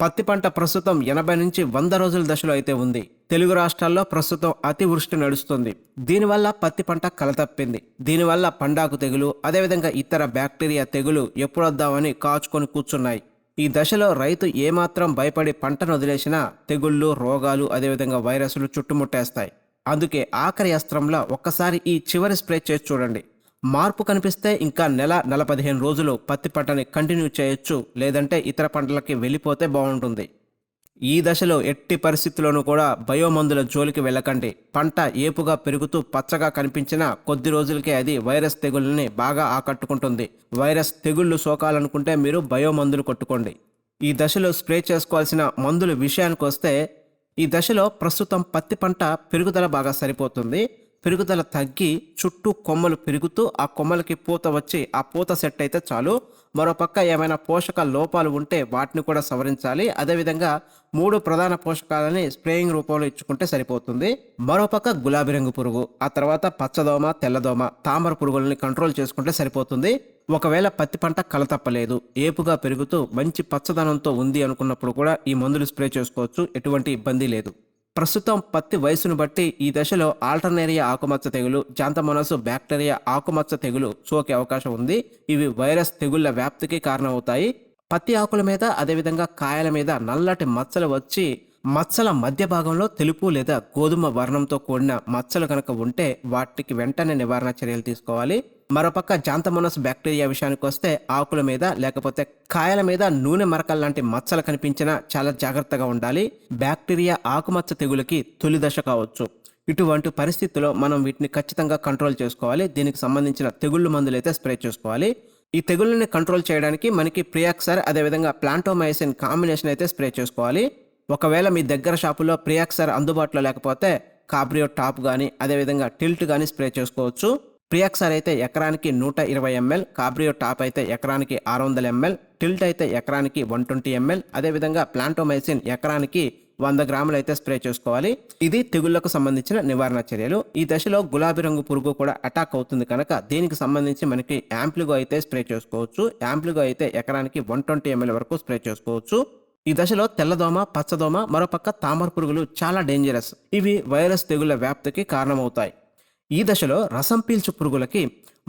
పత్తి పంట ప్రస్తుతం ఎనభై నుంచి వంద రోజుల దశలో అయితే ఉంది. తెలుగు రాష్ట్రాల్లో ప్రస్తుతం అతివృష్టి నడుస్తుంది. దీనివల్ల పత్తి పంట కలతప్పింది దీనివల్ల పండాకు తెగులు అదేవిధంగా ఇతర బ్యాక్టీరియా తెగులు ఎప్పుడొద్దామని కాచుకొని కూర్చున్నాయి. ఈ దశలో రైతు ఏమాత్రం భయపడి పంటను వదిలేసినా తెగుళ్ళు రోగాలు అదేవిధంగా వైరస్లు చుట్టుముట్టేస్తాయి. అందుకే ఆఖరి అస్త్రంలో ఒక్కసారి ఈ చివరి స్ప్రే చేసి చూడండి. మార్పు కనిపిస్తే ఇంకా నెల నెల పదిహేను రోజులు పత్తి పంటని కంటిన్యూ చేయొచ్చు లేదంటే ఇతర పంటలకి వెళ్ళిపోతే బాగుంటుంది. ఈ దశలో ఎట్టి పరిస్థితుల్లోనూ కూడా బయోమందుల జోలికి వెళ్ళకండి. పంట ఏపుగా పెరుగుతూ పచ్చగా కనిపించినా కొద్ది రోజులకే అది వైరస్ తెగుళ్ళని బాగా ఆకట్టుకుంటుంది. వైరస్ తెగుళ్ళు సోకాలనుకుంటే మీరు బయోమందులు కొట్టుకోండి. ఈ దశలో స్ప్రే చేసుకోవాల్సిన మందుల విషయానికి వస్తే ఈ దశలో ప్రస్తుతం పత్తి పంట పెరుగుదల బాగా సరిపోతుంది. పెరుగుదల తగ్గి చుట్టూ కొమ్మలు పెరుగుతూ ఆ కొమ్మలకి పూత వచ్చి ఆ పూత సెట్ అయితే చాలు. మరోపక్క ఏమైనా పోషక లోపాలు ఉంటే వాటిని కూడా సవరించాలి. అదేవిధంగా మూడు ప్రధాన పోషకాలని స్ప్రేయింగ్ రూపంలో ఇచ్చుకుంటే సరిపోతుంది. మరోపక్క గులాబీ రంగు పురుగు ఆ తర్వాత పచ్చదోమ తెల్లదోమ తామర పురుగులని కంట్రోల్ చేసుకుంటే సరిపోతుంది. ఒకవేళ పత్తి పంట కలతప్పలేదు ఏపుగా పెరుగుతూ మంచి పచ్చదనంతో ఉంది అనుకున్నప్పుడు కూడా ఈ మందులు స్ప్రే చేసుకోవచ్చు. ఎటువంటి ఇబ్బంది లేదు. ప్రస్తుతం పత్తి వయసును బట్టి ఈ దశలో ఆల్టర్నేరియా ఆకుమచ్చ తెగులు జాంతమోనసు బ్యాక్టీరియా ఆకుమచ్చ తెగులు సోకే అవకాశం ఉంది. ఇవి వైరస్ తెగుళ్ళ వ్యాప్తికి కారణమవుతాయి. పత్తి ఆకుల మీద అదేవిధంగా కాయల మీద నల్లటి మచ్చలు వచ్చి మచ్చల మధ్య భాగంలో తెలుపు లేదా గోధుమ వర్ణంతో కూడిన మచ్చలు కనుక ఉంటే వాటికి వెంటనే నివారణ చర్యలు తీసుకోవాలి. మరోపక్క జాంతమోనస్ బ్యాక్టీరియా విషయానికి వస్తే ఆకుల మీద లేకపోతే కాయల మీద నూనె మరకల లాంటి మచ్చలు కనిపించినా చాలా జాగ్రత్తగా ఉండాలి. బ్యాక్టీరియా ఆకుమచ్చ తెగులకి తొలి దశ కావచ్చు. ఇటువంటి పరిస్థితుల్లో మనం వీటిని ఖచ్చితంగా కంట్రోల్ చేసుకోవాలి. దీనికి సంబంధించిన తెగుళ్ళు మందులు అయితే స్ప్రే చేసుకోవాలి. ఈ తెగుళ్ళని కంట్రోల్ చేయడానికి మనకి ప్రియాక్సర్ అదేవిధంగా ప్లాంటోమైసిన్ కాంబినేషన్ అయితే స్ప్రే చేసుకోవాలి. ఒకవేళ మీ దగ్గర షాపులో ప్రియాక్సర్ అందుబాటులో లేకపోతే కాబ్రియో టాప్ కానీ అదేవిధంగా టిల్ట్ కానీ స్ప్రే చేసుకోవచ్చు. ప్రియాక్సార్ అయితే ఎకరానికి నూట ఇరవై ఎంఎల్ కాబ్రియో టాప్ అయితే ఎకరానికి ఆరు వందల ఎంఎల్ టిల్ట్ అయితే ఎకరానికి వన్ ట్వంటీ ఎంఎల్ అదేవిధంగా ప్లాంటోమైసిన్ ఎకరానికి వంద గ్రాములు అయితే స్ప్రే చేసుకోవాలి. ఇది తెగుళ్ళకు సంబంధించిన నివారణ చర్యలు. ఈ దశలో గులాబీ రంగు పురుగు కూడా అటాక్ అవుతుంది కనుక దీనికి సంబంధించి మనకి యాంప్లిగో అయితే స్ప్రే చేసుకోవచ్చు. యాంప్లిగో అయితే ఎకరానికి వన్ ట్వంటీ ఎంఎల్ వరకు స్ప్రే చేసుకోవచ్చు. ఈ దశలో తెల్లదోమ పచ్చదోమ మరోపక్క తామర పురుగులు చాలా డేంజరస్ ఇవి వైరస్ తెగుళ్ళ వ్యాప్తికి కారణమవుతాయి. ఈ దశలో రసం పీల్చు పురుగులకి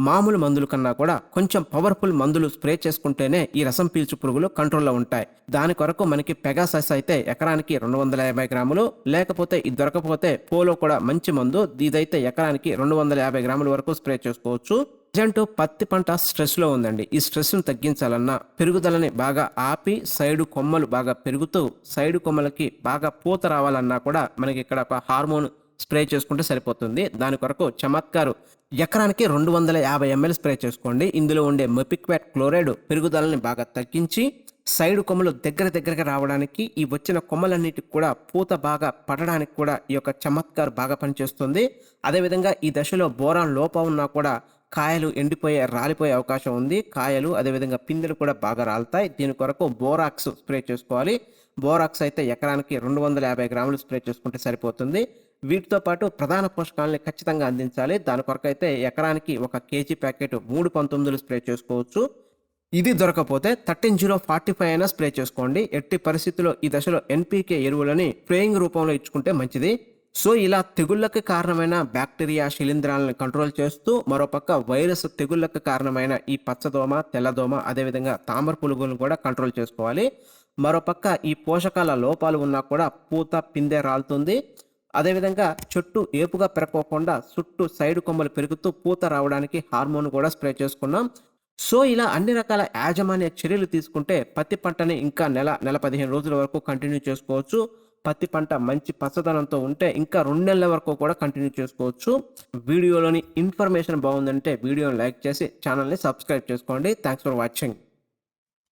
మామూలు మందులు కన్నా కూడా కొంచెం పవర్ఫుల్ మందులు స్ప్రే చేసుకుంటేనే ఈ రసం పీల్చు పురుగులు కంట్రోల్లో ఉంటాయి. దాని కొరకు మనకి పెగాసస్ అయితే ఎకరానికి రెండు వందల యాభై గ్రాములు లేకపోతే ఇది దొరకపోతే పోలో కూడా మంచి మందు ఇదైతే ఎకరానికి రెండు వందల యాభై గ్రాముల వరకు స్ప్రే చేసుకోవచ్చు. ప్రజెంట్ పత్తి పంట స్ట్రెస్లో ఉందండి. ఈ స్ట్రెస్ను తగ్గించాలన్నా పెరుగుదలని బాగా ఆపి సైడు కొమ్మలు బాగా పెరుగుతూ సైడు కొమ్మలకి బాగా పూత రావాలన్నా కూడా మనకి ఇక్కడ ఒక హార్మోన్ స్ప్రే చేసుకుంటే సరిపోతుంది. దాని కొరకు చమత్కారు ఎకరానికి రెండు వందల యాభై ఎంఎల్ స్ప్రే చేసుకోండి. ఇందులో ఉండే మెపిక్వాట్ క్లోరైడ్ పెరుగుదలని బాగా తగ్గించి సైడ్ కొమ్మలు దగ్గర దగ్గరగా రావడానికి ఈ వచ్చిన కొమ్మలన్నిటికి కూడా పూత బాగా పడడానికి కూడా ఈ యొక్క చమత్కార్ బాగా పనిచేస్తుంది. అదేవిధంగా ఈ దశలో బోరాన్ లోపం ఉన్నా కూడా కాయలు ఎండిపోయే రాలిపోయే అవకాశం ఉంది. కాయలు అదేవిధంగా పిందెలు కూడా బాగా రాలుతాయి. దీని కొరకు బోరాక్స్ స్ప్రే చేసుకోవాలి. బోరాక్స్ అయితే ఎకరానికి రెండు వందల యాభై గ్రాములు స్ప్రే చేసుకుంటే సరిపోతుంది. వీటితో పాటు ప్రధాన పోషకాలని ఖచ్చితంగా అందించాలి. దాని కొరకు అయితే ఎకరానికి ఒక కేజీ ప్యాకెట్ మూడు పంతొమ్మిదిలు స్ప్రే చేసుకోవచ్చు. ఇది దొరకపోతే థర్టీన్ జీరో ఫార్టీ ఫైవ్ అయినా స్ప్రే చేసుకోండి. ఎట్టి పరిస్థితుల్లో ఈ దశలో ఎన్పీకే ఎరువులని స్ప్రేయింగ్ రూపంలో ఇచ్చుకుంటే మంచిది. సో ఇలా తెగుళ్ళకి కారణమైన బ్యాక్టీరియా శిలీంధ్రాలను కంట్రోల్ చేస్తూ మరోపక్క వైరస్ తెగుళ్ళకి కారణమైన ఈ పచ్చదోమ తెల్లదోమ అదేవిధంగా తామర పురుగులను కూడా కంట్రోల్ చేసుకోవాలి. మరోపక్క ఈ పోషకాల లోపాలు ఉన్నా కూడా పూత పిందె రాలుతుంది. అదేవిధంగా చెట్టు ఏపుగా పెరగకుండా చుట్టూ సైడ్ కొమ్మలు పెరుగుతూ పూత రావడానికి హార్మోన్ కూడా స్ప్రే చేసుకున్నాం. సో ఇలా అన్ని రకాల యాజమాన్య చర్యలు తీసుకుంటే పత్తి పంటని ఇంకా నెల నెల పదిహేను రోజుల వరకు కంటిన్యూ చేసుకోవచ్చు. పత్తి పంట మంచి పచ్చదనంతో ఉంటే ఇంకా రెండు నెలల వరకు కూడా కంటిన్యూ చేసుకోవచ్చు. వీడియోలోని ఇన్ఫర్మేషన్ బాగుందంటే వీడియోని లైక్ చేసి ఛానల్ని సబ్స్క్రైబ్ చేసుకోండి. Thanks for watching.